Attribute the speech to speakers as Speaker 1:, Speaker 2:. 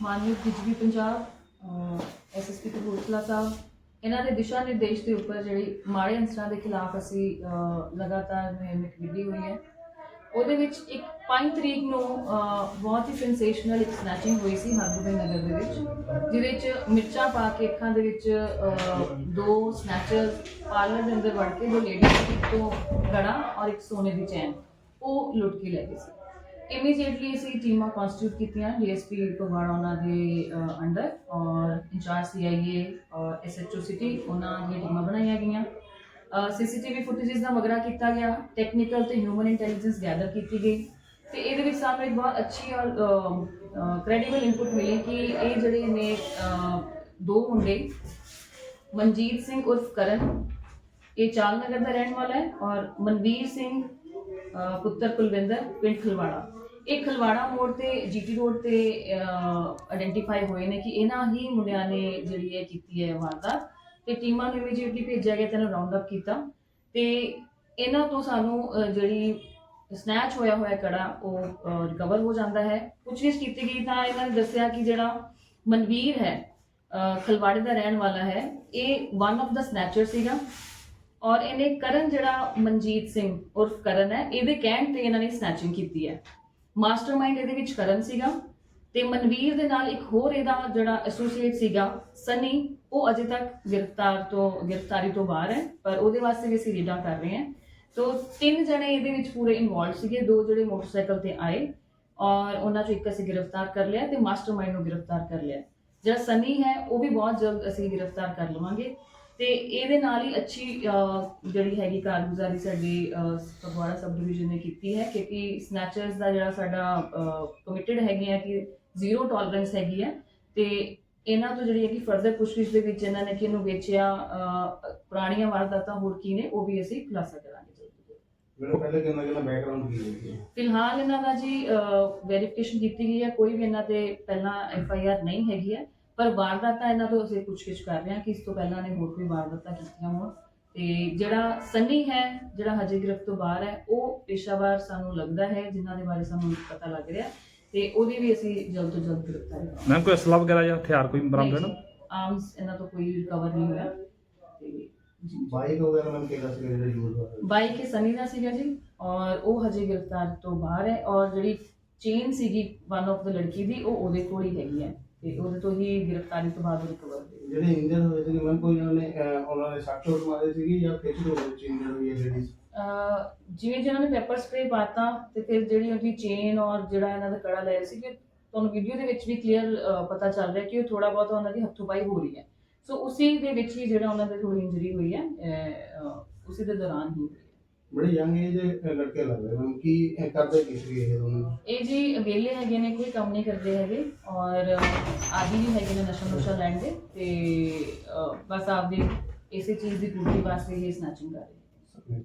Speaker 1: DGP Punjab SSP Kapurthala ਸਾਹਿਬ, ਇਹਨਾਂ ਦੇ ਦਿਸ਼ਾ ਨਿਰਦੇਸ਼ ਦੇ ਉੱਪਰ ਜਿਹੜੀ ਮਾੜੇ ਅੰਸਰਾਂ ਦੇ ਖਿਲਾਫ ਅਸੀਂ ਲਗਾਤਾਰ ਮੁਹਿੰਮ ਵਿੱਢੀ ਹੋਈ ਹੈ। ਉਹਦੇ ਵਿੱਚ ਇੱਕ 5 ਤਰੀਕ ਨੂੰ ਬਹੁਤ ਹੀ ਸੈਂਸੇਸ਼ਨਲ ਇੱਕ ਸਨੈਚਿੰਗ ਹੋਈ ਸੀ ਹਰਗੋਬਿੰਦ ਨਗਰ ਦੇ ਵਿੱਚ, ਜਿਹਦੇ ਵਿੱਚ ਮਿਰਚਾਂ ਪਾ ਕੇ ਅੱਖਾਂ ਦੇ ਵਿੱਚ ਦੋ ਸਨੈਚਰਸ ਪਾਰਲਰ ਦੇ ਅੰਦਰ ਵੜ ਕੇ, ਦੋ ਲੇਡੀਜ਼ ਇੱਕ ਤੋਂ ਗੜਾ ਔਰ ਇੱਕ ਸੋਨੇ ਦੀ ਚੈਨ, ਉਹ ਲੁੱਟ ਕੇ ਲੈ ਗਏ ਸੀ। ਇਮੀਡੀਏਟਲੀ ਅਸੀਂ ਟੀਮਾਂ ਕਨਸਟੀਟਿਊਟ ਕੀਤੀਆਂ ਡੀਐਸਪੀ ਫਗਵਾੜਾ ਉਹਨਾਂ ਦੇ ਅੰਡਰ ਔਰ ਇੰਚਾਰਜ ਸੀਆਈਏ ਔਰ ਐਸਐਚਓ ਸਿਟੀ ਉਹਨਾਂ ਦੀਆਂ ਟੀਮਾਂ ਬਣਾਈਆਂ ਗਈਆਂ। ਸੀਸੀਟੀਵੀ ਫੁਟੇजेस ਦਾ ਮਗਰਾ ਕੀਤਾ ਗਿਆ ਟੈਕਨੀਕਲ ਤੇ ਹਿਊਮਨ ਇੰਟੈਲੀਜੈਂਸ ਗੈਦਰ ਕੀਤੀ ਗਈ। ਤੇ ਇਹਦੇ ਵਿੱਚ ਸਾਨੂੰ ਇੱਕ ਬਹੁਤ ਅੱਛੀ ਔਰ ਕ੍ਰੈਡੀਬਲ ਇਨਪੁਟ ਮਿਲੀ ਕਿ ਇਹ ਜਿਹੜੇ ਨੇ ਦੋ ਮੁੰਡੇ, ਮਨਜੀਤ ਸਿੰਘ ਉਰਫ ਕਰਨ, ਇਹ ਚਾਲ ਨਗਰ ਦਾ ਰਹਿਣ ਵਾਲਾ ਹੈ ਔਰ ਮਨਵੀਰ ਸਿੰਘ ਪੁੱਤਰ ਕੁਲਵਿੰਦਰ ਪਿੰਡ ਖਲਵਾੜਾ। ਇਹ ਖਲਵਾੜਾ ਮੋੜ ਤੇ, ਜੀਟੀ ਰੋਡ ਤੇ ਆਇਡੈਂਟੀਫਾਈ ਹੋਏ ਨੇ ਕਿ ਇਹਨਾਂ ਹੀ ਮੁੰਡਿਆਂ ਨੇ ਜਿਹੜੀ ਹੈ ਕੀਤੀ ਹੈ ਵਾਰਦਾਤ ਤੇ ਟੀਮਾਂ ਨੂੰ ਇਮੀਡੀਏਟਲੀ ਭੇਜਿਆ ਗਿਆ ਤੈਨੂੰ ਇਹਨੂੰ ਰਾਉਂਡ ਅਪ ਕੀਤਾ ਤੇ ਇਹਨਾਂ ਤੋਂ ਸਾਨੂੰ ਜਿਹੜੀ ਸਨੈਚ ਹੋਇਆ ਹੋਇਆ ਕੜਾ, ਉਹ ਰਿਕਵਰ ਹੋ ਜਾਂਦਾ ਹੈ। ਪੁੱਛਗਿੱਛ ਕੀਤੀ ਗਈ ਤਾਂ ਇਹਨਾਂ ਨੇ ਦੱਸਿਆ ਕਿ ਜਿਹੜਾ ਮਨਵੀਰ ਹੈ ਖਲਵਾੜੇ ਦਾ ਰਹਿਣ ਵਾਲਾ ਹੈ, ਇਹ ਵਨ ਆਫ ਦਾ ਸਨੈਚਰ ਸੀਗਾ ਔਰ ਇਹਨੇ ਕਰਨ ਜਿਹੜਾ ਮਨਜੀਤ ਸਿੰਘ ਉਰਫ ਕਰਨ ਹੈ, ਇਹਦੇ ਕਹਿਣ ਤੇ ਇਹਨਾਂ ਨੇ ਸਨੈਚਿੰਗ ਕੀਤੀ ਹੈ। ਮਾਸਟਰਮਾਈਂਡ ਇਹਦੇ ਵਿੱਚ ਕਰਨ ਸੀਗਾ ਤੇ ਮਨਵੀਰ ਦੇ ਨਾਲ ਇੱਕ ਹੋਰ ਇਹਦਾ ਜਿਹੜਾ ਐਸੋਸੀਏਟ ਸੀਗਾ ਸਨੀ ਉਹ ਅਜੇ ਤੱਕ ਗ੍ਰਿਫਤਾਰ ਤੋਂ, ਗ੍ਰਿਫਤਾਰੀ ਤੋਂ ਬਾਹਰ ਹੈ, ਪਰ ਉਹਦੇ ਵਾਸਤੇ ਵੀ ਅਸੀਂ ਰੀਡਾਂ ਕਰ ਰਹੇ ਹਾਂ। ਤੋ ਤਿੰਨ ਜਣੇ ਇਹਦੇ ਵਿੱਚ ਪੂਰੇ ਇਨਵੋਲਡ ਸੀਗੇ, ਦੋ ਜਿਹੜੇ ਮੋਟਰਸਾਈਕਲ ਤੇ ਆਏ ਔਰ ਉਹਨਾਂ ਚੋਂ ਇੱਕ ਅਸੀਂ ਗ੍ਰਿਫਤਾਰ ਕਰ ਲਿਆ ਤੇ ਮਾਸਟਰਮਾਈਂਡ ਨੂੰ ਗ੍ਰਿਫਤਾਰ ਕਰ ਲਿਆ। ਜਿਹੜਾ ਸਨੀ ਹੈ, ਉਹ ਵੀ ਬਹੁਤ ਜਲਦ ਅਸੀਂ ਗ੍ਰਿਫਤਾਰ ਕਰ ਲਵਾਂਗੇ। ਤੇ ਇਹਦੇ ਨਾਲ ਹੀ ਅੱਛੀ ਜਿਹੜੀ ਹੈਗੀ ਕਾਰਗੁਜ਼ਾਰੀ ਸਾਡੀ ਫਗਵਾੜਾ ਸਬ ਡਿਵੀਜ਼ਨ ਨੇ ਕੀਤੀ ਹੈ ਕਿਉਂਕਿ ਸਨੈਚਰਸ ਦਾ ਜਿਹੜਾ ਸਾਡਾ ਕਮਿਟਡ ਹੈਗੇ ਆ ਕਿ ਜ਼ੀਰੋ ਟੋਲਰੈਂਸ ਹੈਗੀ ਹੈ ਤੇ ਇਹਨਾਂ ਤੋਂ ਜਿਹੜੀ ਹੈ ਕਿ ਫਰਦਰ ਪੁੱਛਗਿੱਛ ਦੇ ਵਿੱਚ ਇਹਨਾਂ ਨੇ ਕਿ ਇਹਨੂੰ ਵੇਚਿਆ ਪੁਰਾਣੀਆਂ ਵਾਰਦਾਤਾਂ ਹੋਰ ਕੀ ਨੇ ਉਹ ਵੀ ਅਸੀਂ ਖੁਲਾਸਾ ਕਰਾਂਗੇ
Speaker 2: ਮੈਨੂੰ ਪਹਿਲੇ ਕਿੰਨਾ ਕਿੰਨਾ ਬੈਕਗ੍ਰਾਉਂਡ ਕੀ ਹੈ
Speaker 1: ਫਿਲਹਾਲ ਇਹਨਾਂ ਦਾ ਜੀ ਵੈਰੀਫਿਕੇਸ਼ਨ ਕੀਤੀ ਗਈ ਹੈ ਕੋਈ ਵੀ ਇਹਨਾਂ ਤੇ ਪਹਿਲਾਂ ਐਫ ਆਈ ਆਰ ਨਹੀਂ ਹੈਗੀ ਹੈ ਪਰ ਵਾਰਦਾਤਾਂ ਇਹਨਾਂ ਤੋਂ ਅਸੀਂ ਪੁੱਛਗਿੱਛ ਕਰ ਰਹੇ ਹਾਂ ਕਿ ਇਸ ਤੋਂ ਪਹਿਲਾਂ ਨੇ ਹੋਰ ਕੋਈ ਵਾਰਦਾਤਾਂ ਕੀਤੀਆਂ ਹੋਣ। ਤੇ ਜਿਹੜਾ ਸੰਨੀ ਹੈ ਜਿਹੜਾ ਹਜੇ ਗ੍ਰਿਫਤ ਤੋਂ ਬਾਹਰ ਹੈ ਉਹ ਪੇਸ਼ਾਵਰ ਸਾਨੂੰ ਲੱਗਦਾ ਹੈ ਜਿਨ੍ਹਾਂ ਦੇ ਬਾਰੇ ਸਾਨੂੰ ਪਤਾ ਲੱਗ ਰਿਹਾ। ਤੇ ਉਹਦੀ ਵੀ ਅਸੀਂ ਜਲਦ ਤੋਂ ਜਲਦ ਗ੍ਰਿਫਤਾਰੀ ਕਰਾਂਗੇ।
Speaker 3: ਮੈਮ ਕੋਈ ਅਸਲਾ ਵਗੈਰਾ ਜਾਂ ਹਥਿਆਰ ਕੋਈ ਬਰਾਮਦ ਹੋਇਆ? ਨਾ
Speaker 1: ਆਰਮਸ ਇਹਨਾਂ ਤੋਂ ਕੋਈ ਰਿਕਵਰ ਨਹੀਂ ਹੋਇਆ। ਤੇ
Speaker 2: ਬਾਈਕ ਵਗੈਰਾ ਮੈਂ ਕਿਹੜਾ ਸੀ ਜਿਹੜਾ ਯੂਜ਼ ਹੋਇਆ?
Speaker 1: ਬਾਈਕ ਇਹ ਸਨੀ ਦਾ ਸੀਗਾ ਜੀ ਔਰ ਉਹ ਹਜੇ ਗ੍ਰਿਫਤਾਰ ਤੋਂ ਬਾਹਰ ਹੈ ਔਰ ਜਿਹੜੀ ਚੇਨ ਸੀਗੀ ਵਨ ਆਫ ਦਾ ਲੜਕੀ ਦੀ ਉਹ ਉਹਦੇ ਕੋਲ ਹੀ ਹੈਗੀ ਹੈ। ਤੇ ਉਹਦੇ ਤੋਂ ਹੀ ਗ੍ਰਿਫਤਾਰੀ ਤੋਂ ਬਾਅਦ ਰਿਕਵਰ
Speaker 2: ਜਿਹੜੇ ਇੰਜਰ ਹੋਏ ਸੀ ਮੈਂ ਕੋਈ ਉਹਨਾਂ ਨੇ ਅਹ, ਉਹਨਾਂ ਨੇ ਸੱਟ ਚੋਟ ਮਾਰੇ ਸੀਗੀ ਜਾਂ ਫੇਸ ਦੇ ਵਿੱਚ ਇੰਜਰ ਹੋਈ ਹੈ ਲੇਡੀਜ਼
Speaker 1: ਅਹ ਜਿਵੇਂ ਜਿਹਨਾਂ ਨੇ ਪੈਪਰ ਸਪਰੇ ਪਾਤਾ ਤੇ ਫਿਰ ਜਿਹੜੀ ਉਹਦੀ ਚੇਨ ਔਰ ਜਿਹੜਾ ਇਹਨਾਂ ਦਾ ਕੜਾ ਲੈ ਰਹੇ ਸੀ ਕਿ ਤੁਹਾਨੂੰ ਵੀਡੀਓ ਦੇ ਵਿੱਚ ਵੀ ਕਲੀਅਰ ਪਤਾ ਚੱਲ ਰਿਹਾ ਕਿ ਉਹ ਥੋੜਾ ਬਹੁਤ ਉਹਨਾਂ ਦੀ ਹੱਥੋਂ ਪਾਈ ਹੋ ਰਹੀ ਹੈ। ਸੋ ਉਸੇ ਦੇ ਵਿੱਚ ਹੀ ਜਿਹੜਾ ਉਹਨਾਂ ਦੇ ਥੋੜੀ ਇੰਜਰੀ ਹੋਈ ਹੈ ਅਹ, ਅਹ, ਉਸੇ ਦੇ ਦੌਰਾਨ ਹੀ ਹੋਈ ਹੈ।
Speaker 2: ਬੜੀ ਯੰਗ ਏਜ ਦੇ ਲੜਕੇ ਲੱਗ ਰਹੇ ਮੈਨੂੰ ਕੀ ਕਰਦੇ ਕੀ ਸੀ ਇਹ ਦੋਨੋਂ
Speaker 1: ਇਹ ਜੀ ਵਿਹਲੇ ਹੈਗੇ ਨੇ ਕੋਈ ਕੰਮ ਨਹੀਂ ਕਰਦੇ ਹੈਗੇ। ਔਰ ਆਦੀ ਵੀ ਹੈਗੇ ਨੇ ਨਸ਼ਾ ਨੁਸ਼ਾ ਲੈਣ ਦੇ। ਤੇ ਅਹ, ਬਸ ਆਪਦੀ ਇਸੇ ਚੀਜ਼ ਦੀ ਪੂਰਤੀ ਵਾਸਤੇ ਇਹ ਸਨੈਚਿੰਗ ਕਰ ਰਹੇ ਨੇ।